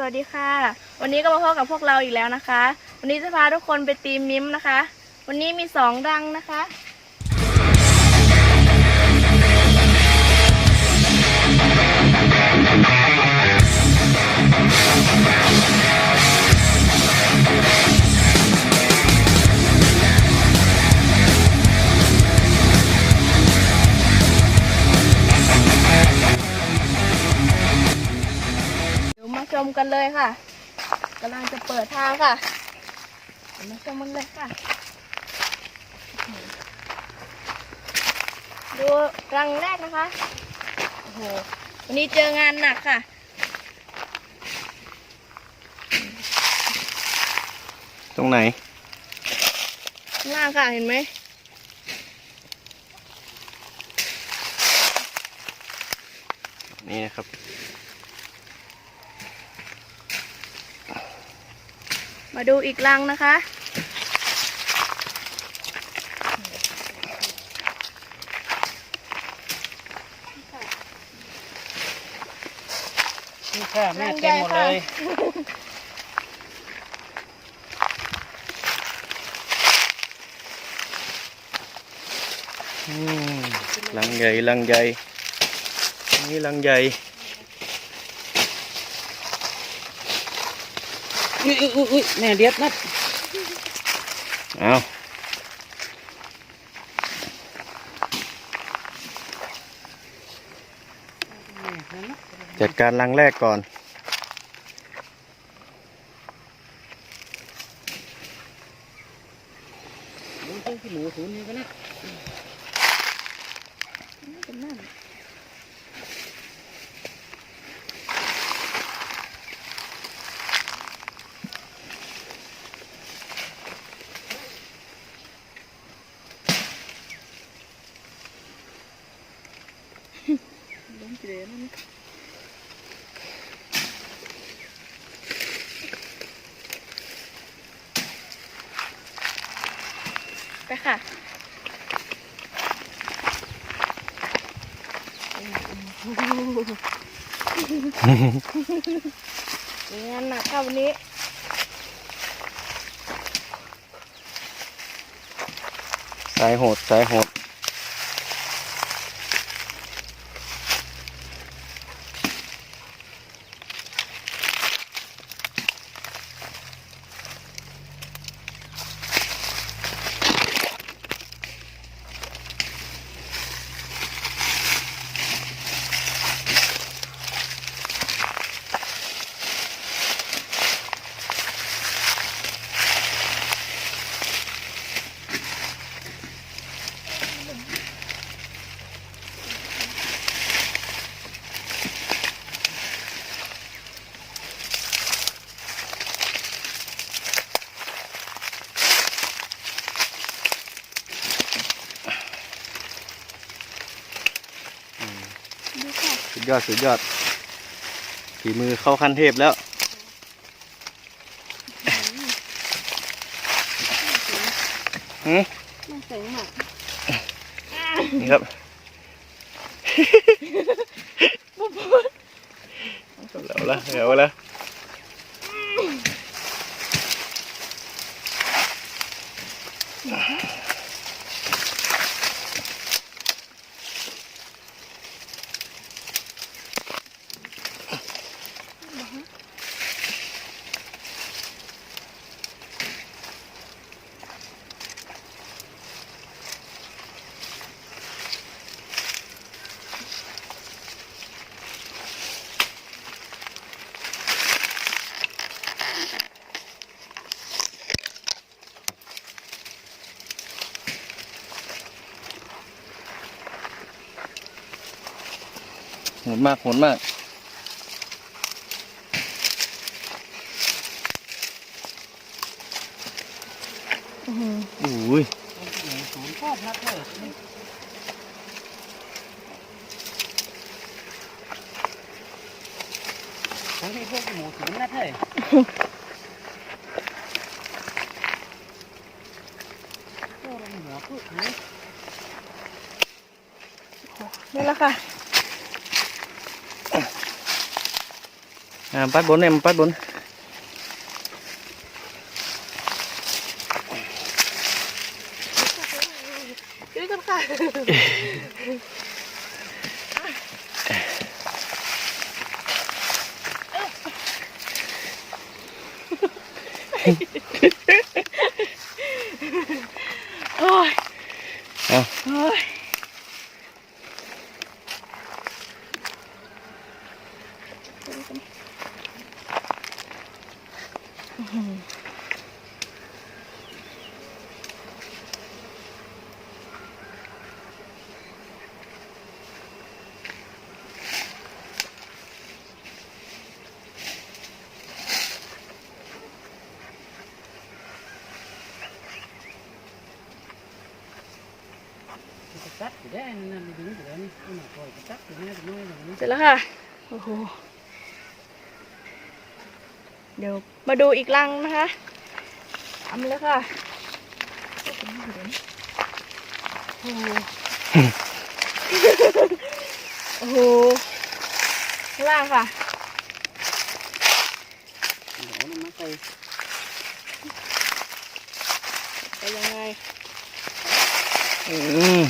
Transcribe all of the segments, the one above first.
สวัสดีค่ะ วันนี้ก็มาพบกับพวกเราอีกแล้วนะคะ วันนี้จะพาทุกคนไปตีมิมนะคะ วันนี้มีสองดังนะคะ กันเลยค่ะกำลังจะเปิดทางค่ะเดี๋ยวมาชมกันเลยค่ะ ดูรังแรกนะคะ โอ้โห วันนี้เจองานหนักค่ะ ตรงไหนข้างล่างค่ะ เห็นไหมนี่นะครับ มาดูอีกรังนะคะ นี่ค่ะแม่เต็มหมดเลยอืมลังใหญ่ลังใหญ่นี่ลังใหญ่ อุ้ยอุ้ยอุ้ยแม่เดียดนัดเอาจัดการลังแรกก่อน หมูตัวที่หมูศูนย์นี่ก็นะ ไปค่ะงานหนักค่ะวันนี้สายโหดสายโหดดู ยอดสุดยอดฝีมือเข้าขั้นเทพแล้ว หืมน่าเสียงหมากนี่ครับเอาละเอาละ โหดมากโหดมากอื้อหืออุ้ยหมูศูนย์ก็พักเลยนี่ทั้งที่พวกหมูศูนย์นัดเลยก็ลงหัวพึ่งไหมนี่แหละค่ะ อ่าปัดบนเนี่ยมันปัดบน ช่วยกันค่ะโอ้ย เอา โอ้ย กระตัดอยู่ได้นั่นนั่นดึงอยู่ได้นี่เอามาปล่อยกระตัดอยู่นี่น้อยอย่างนี้ เสร็จแล้วค่ะ โอ้โห เดี๋ยวมาดูอีกรังนะคะทำเลยค่ะโอ้โหโอ้โหล่างค่ะเดี๋ยวมาใส่ไปยังไงอืม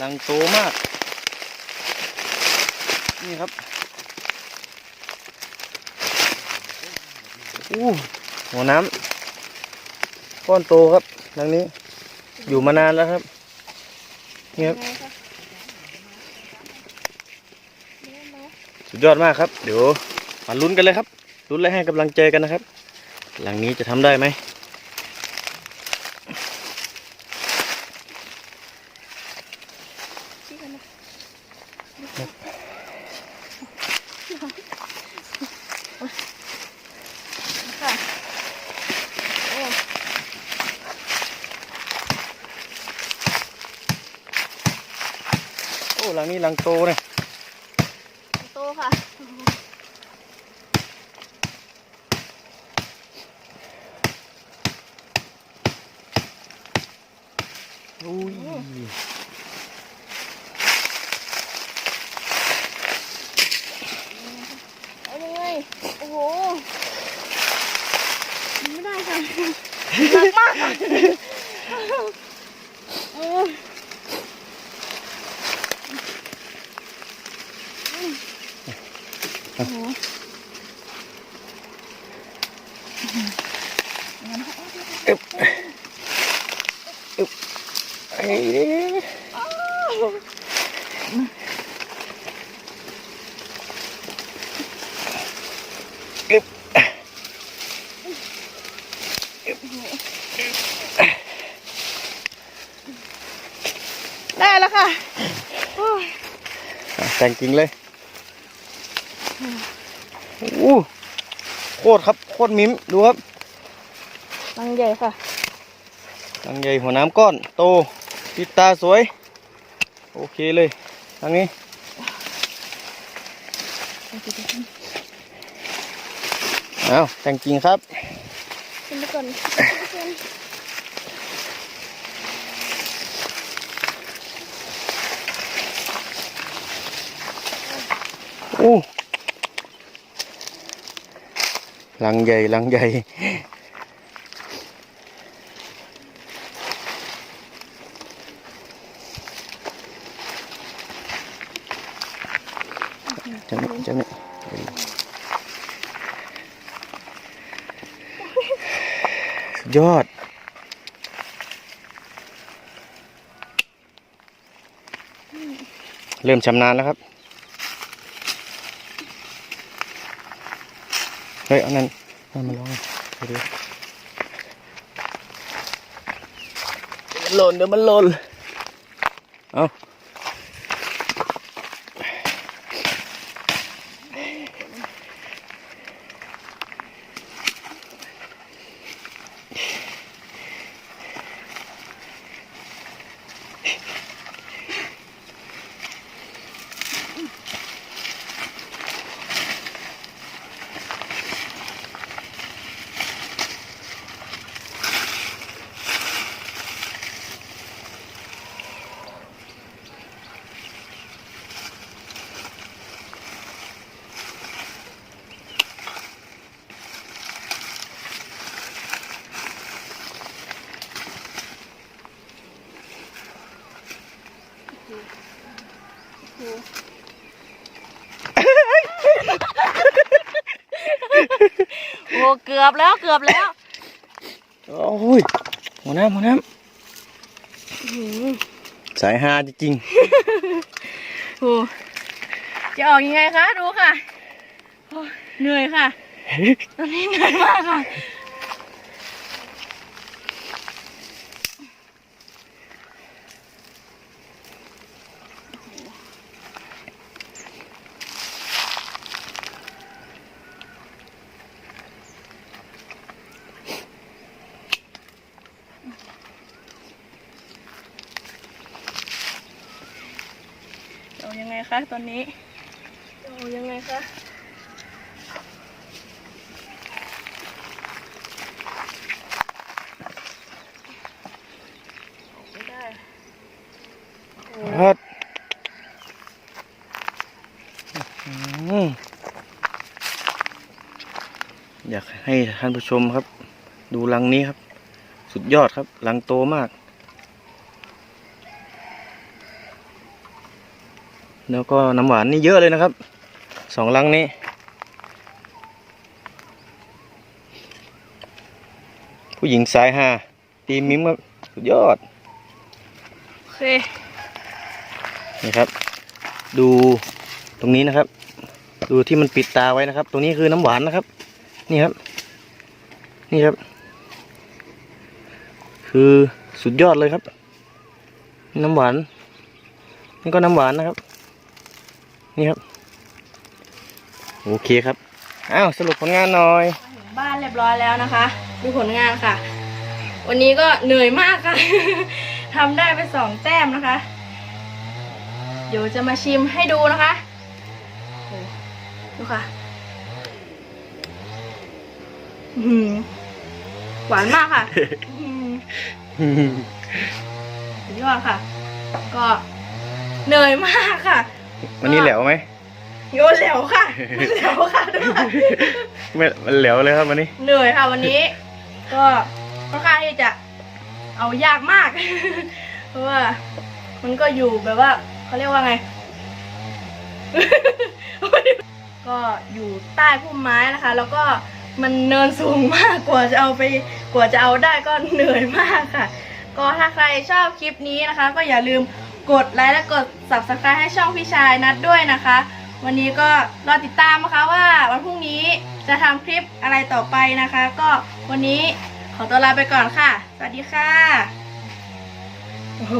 ลังโตมาก นี่ครับ อู้หัวน้ำก้อนโตครับลังนี้ อยู่มานานแล้วครับนี่ครับยังไงคะเล่นเนอะสุดยอดมากครับ เดี๋ยวมาลุ้นกันเลยครับลุ้นและให้กำลังใจกันนะครับ หลังนี้จะทำได้ไหม ชี้กันนะค่ะโอ้ โอ้ หลังนี้หลังโตเนี่ยโตค่ะ อุ้ยเอายังไงโอ้โห ไม่ได้ค่ะหนักมากค่ะเออ โอ้โหไอ้เด้อึ๊บได้แล้วค่ะโอ้ยอะ แต่งจริงเลย อู้โคตรครับโคตรมิ้มดูครับลังใหญ่ค่ะลังใหญ่หัวน้ำก้อนโตติดตาสวย โอเคเลยทางนี้เอาแต่งจริงครับขึ้นไปก่อนขึ้นอู้ ลังใหญ่ลังใหญ่จะนี่จะนี่ยอด เริ่มชำนาญแล้วครับ เฮ้ยอันั่นนั่นมาลองดูมันหล่นเดี๋ยวมันหล่น เกือบแล้วเกือบแล้ว โอ้ยหัวน้ำหัวน้อื้อหือำสายฮาจริงโอ้จะออกยังไงคะ ดูค่ะโอ้ยเหนื่อยค่ะ ตอนนี้เหนื่อยมากค่ะ จะเอายังไง คะตอนนี้จะเอายังไงคะไม่ได้ๆครับอืมอยากให้ท่านผู้ชมครับ ดูรังนี้ครับ สุดยอดครับรังโตมาก แล้วก็น้ำหวานนี่เยอะเลยนะครับสองรังนี้ ผู้หญิงสายฮาตีมิมครับสุดยอดโอเคนี่ครับ ดูตรงนี้นะครับ ดูที่มันปิดตาไว้นะครับ ตรงนี้คือน้ำหวานนะครับ นี่ครับ นี่ครับ คือสุดยอดเลยครับ น้ำหวานนี่ก็น้ำหวานนะครับ นี่ครับ โอเคครับ อ้าวสรุปผลงานหน่อยมาถึงบ้านเรียบร้อยแล้วนะคะ ดูผลงานค่ะ วันนี้ก็เหนื่อยมากค่ะ ทำได้ไปสองแต้มนะคะ เดี๋ยวจะมาชิมให้ดูนะคะโอ้ดูค่ะอื้อหือหวานมากค่ะอื้อหือสุดยอดค่ะ ก็เหนื่อยมากค่ะ วันนี้แหลวไหมโยนเหลวค่ะเหลวค่ะดูค่ะไม่มันแหลวเลยครับวันนี้ เหนื่อยค่ะวันนี้ ก็ค่อนข้างที่จะเอายากมาก เพราะว่า มันก็อยู่แบบว่าเขาเรียกว่าไง ก็อยู่ใต้พุ่มไม้นะคะ แล้วก็มันเนินสูงมากกว่าจะเอาไป กว่าจะเอาได้ก็เหนื่อยมากค่ะ ก็ถ้าใครชอบคลิปนี้นะคะ ก็อย่าลืม กดไลค์และกด subscribe ให้ช่องพี่ชายนัดด้วยนะคะ วันนี้ก็รอติดตามนะคะว่าวันพรุ่งนี้จะทำคลิปอะไรต่อไปนะคะ ก็วันนี้ขอตัวลาไปก่อนค่ะ สวัสดีค่ะโอ้โห